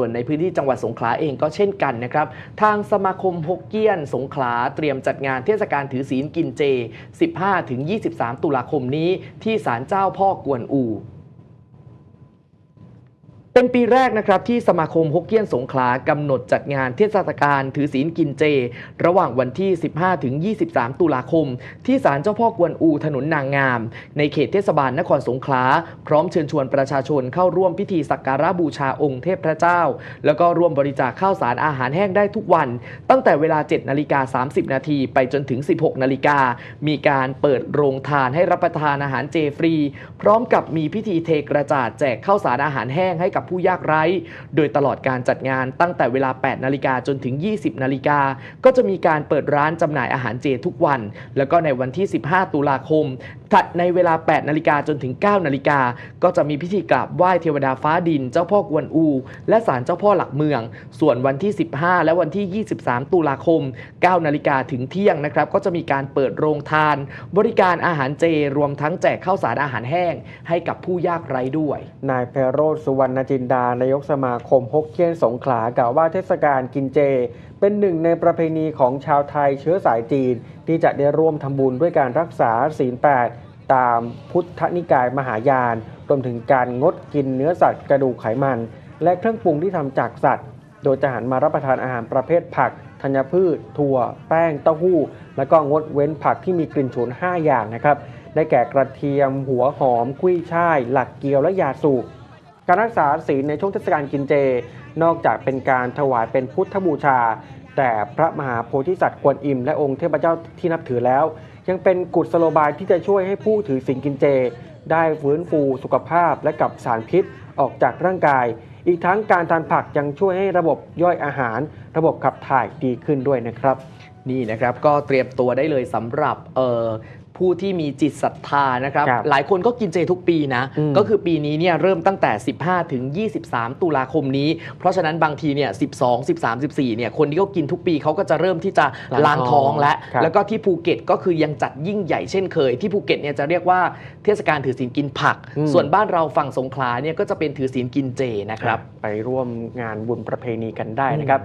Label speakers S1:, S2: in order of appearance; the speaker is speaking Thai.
S1: ส่วนในพื้นที่จังหวัดสงขลาเองก็เช่นกันนะครับ ทางสมาคมฮกเกี้ยน สงขลาเตรียมจัดงานเทศกาลถือศีลกินเจ 15-23 ตุลาคมนี้ที่ศาลเจ้าพ่อกวนอู เป็นปีแรกนะครับที่สมาคมฮกเกี้ยนสงขลากำหนดจัดงานเทศกาลถือศีลกินเจ ระหว่างวันที่ 15 ถึง 23 ตุลาคม ที่ศาลเจ้าพ่อกวนอูถนนนางงาม ในเขตเทศบาลนครสงขลา พร้อมเชิญชวนประชาชนเข้าร่วมพิธีสักการะบูชาองค์เทพพระเจ้า แล้วก็ร่วมบริจาคข้าวสารอาหารแห้งได้ทุกวัน ตั้งแต่เวลา 7 นาฬิกา 30 นาทีไปจนถึง 16 นาฬิกา มีการเปิดโรงทานให้รับประทานอาหารเจฟรี พร้อมกับมีพิธีเทกระจาดแจกข้าวสารอาหารแห้งให้กับผู้ยากไร้ โดยตลอดการจัดงานตั้งแต่เวลา 8 นาฬิกาจนถึง 20 นาฬิกา ก็จะมีการเปิดร้านจำหน่ายอาหารเจทุกวัน แล้วก็ในวันที่ 15 ตุลาคมถัดในเวลา 8 นาฬิกาจนถึง 9 นาฬิกา ก็จะมีพิธีกราบไหว้เทวดาฟ้าดิน เจ้าพ่อกวนอู และศาลเจ้าพ่อหลักเมือง ส่วนวันที่ 15 และวันที่ 23 ตุลาคม 9 นาฬิกาถึงเที่ยงนะครับ ก็จะมีการเปิดโรงทาน บริการอาหารเจ รวมทั้งแจกข้าวสารอาหารแห้ง ให้กับผู้ยากไร้ด้วย
S2: นายไพโรสุวรรณจินดานายกสมาคมฮกเกี้ยนสงขลากล่าวว่าเทศกาลกินเจ เป็นหนึ่งในประเพณีของชาวไทยเชื้อสายจีน ที่จะได้ร่วมทำบุญด้วยการรักษาศีลแปดตามพุทธนิกายมหายานรวมถึงการงดกินเนื้อสัตว์กระดูกไขมัน และเครื่องปรุงที่ทำจากสัตว์ โดยจะหันมารับประทานอาหารประเภทผักธัญพืช ถั่ว แป้งเต้าหู้ แล้วก็งดเว้นผักที่มีกลิ่นฉุน 5 อย่างนะครับ ได้แก่กระเทียม หัวหอม กุ้ยช่าย หลักเกี๊ยวและยาสูบ การรักษาศีลในช่วงเทศกาลกินเจ นอกจากเป็นการถวายเป็นพุทธบูชา แต่พระมหาโพธิสัตว์กวนอิม และองค์เทพเจ้าที่นับถือแล้ว ยังเป็นกุศโลบายที่จะช่วยให้ผู้ถือศีลกินเจ ได้ฟื้นฟูสุขภาพและกับสารพิษออกจากร่างกาย อีกทั้งการทานผักยังช่วยให้ระบบย่อยอาหาร ระบบขับถ่ายดีขึ้นด้วยนะครับ
S1: นี่นะครับก็เตรียมตัวได้เลยสำหรับเอ่อ ผู้ที่มีจิตศรัทธานะครับ
S2: ครับ
S1: หลายคนก็กินเจทุกปีนะ
S2: อืม
S1: ก็คือปีนี้เนี่ยเริ่มตั้งแต่ 15 ถึง 23 ตุลาคมนี้ เพราะฉะนั้นบางทีเนี่ย 12 13 14 เนี่ย คนที่เขากินทุกปีเขาก็จะเริ่มที่จะล้างท้องแล้ว
S2: ครับ
S1: แล้วก็ที่ภูเก็ตก็คือยังจัดยิ่งใหญ่เช่นเคย ที่ภูเก็ตเนี่ยจะเรียกว่าเทศกาลถือศีลกินผัก
S2: อืม
S1: ส่วนบ้านเราฝั่งสงขลาเนี่ยก็จะเป็นถือศีลกินเจนะครับ
S2: ไปร่วมงานบุญประเพณีกันได้นะครับ